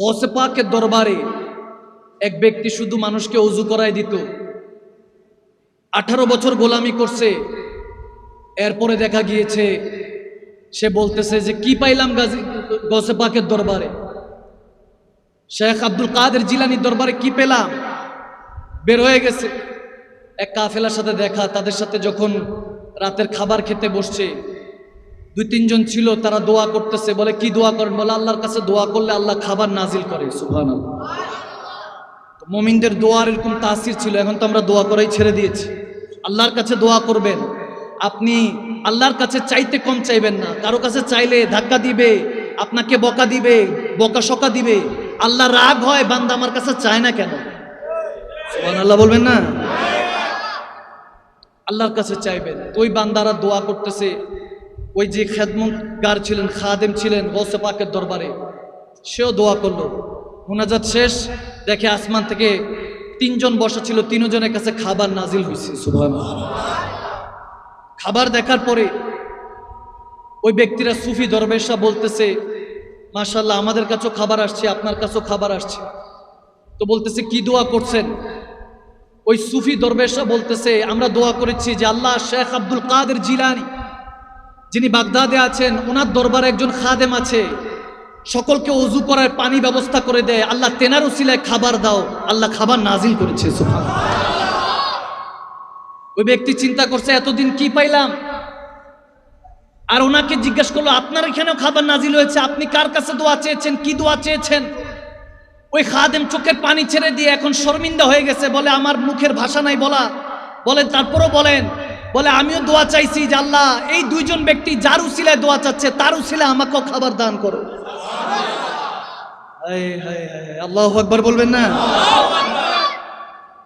গসে পাকের দরবারে এক ব্যক্তি শুধু মানুষকে অজু করায় দিত। আঠারো বছর গোলামি করছে। এরপরে দেখা গিয়েছে, সে বলতেছে যে, কি পাইলাম গাজী গসে পাকের দরবারে? শেখ আব্দুল কাদের জিলানির দরবারে কি পেলাম? বের হয়ে গেছে। এক কাফেলার সাথে দেখা, তাদের সাথে যখন রাতের খাবার খেতে বসছে দুই, তিনজন ছিল, তারা দোয়া করতেছে, বলে, কি দোয়া করেন? বলে, আল্লাহর কাছে দোয়া করলে আল্লাহ খাবার নাজিল করে। সুহান মমিনদের দোয়ার এরকম তাসির ছিল, এখন তো আমরা দোয়া করাই ছেড়ে দিয়েছি। আল্লাহর কাছে দোয়া করবেন। আপনি আল্লাহর কাছে চাইতে কম চাইবেন না। কারও কাছে চাইলে ধাক্কা দিবে, আপনাকে বকা দিবে, বকা সকা দিবে। আল্লাহ রাগ হয়, বান্দা আমার কাছে চায় না কেন? সুবহান আল্লাহ বলবেন না? আল্লাহর কাছে চাইবেন। ওই বান্দারা দোয়া করতেছে ওই যে খেদমতগার ছিলেন খাদেম ছিলেন গৌসে পাকের দরবারে সেও দোয়া করল। মোনাজাত শেষ দেখে আসমান থেকে তিনজন বসা ছিল তিনজনের কাছে খাবার নাজিল হয়েছে। খাবার দেখার পরে ওই ব্যক্তিরা সুফি দরবেশা বলতেছে মাশাল্লাহ আমাদের কাছেও খাবার আসছে আপনার কাছেও খাবার আসছে। তো বলতেছে কি দোয়া করছেন? ওই সুফি দরবেশা বলতেছে আমরা দোয়া করেছি যে আল্লাহ শেখ আব্দুল কাদের জিলানি যিনি বাগদাদে আছেন ওনার দরবারে একজন খাদেম আছে। সকলকে অজু করার পানি ব্যবস্থা করে দেয়। আল্লাহ তেনার উসিলায় খাবার দাও। আল্লাহ খাবার নাজিল করেছে সুবহান ওই ব্যক্তি চিন্তা করছে, এতদিন কি পাইলাম? আর ওনাকে জিজ্ঞেস করল, আপনার এখানেও খাবার নাজিল হয়েছে? আপনি কার কাছে দোয়া চেয়েছেন? কি দোয়া চেয়েছেন? ওই খাদেম চোখের পানি ছেড়ে দিয়ে এখন শর্মিন্দা হয়ে গেছে। বলে, আমার মুখের ভাষা নাই বলা। বলেন তারপরও বলেন বলে আমিও দোয়া চাইছি যে আল্লাহ এই দুইজন ব্যক্তি যার উসিলায় দোয়া চাচ্ছে তার উশিলায় আমাকেও খাবার দান করো। আল্লাহ আকবর বলবেন না?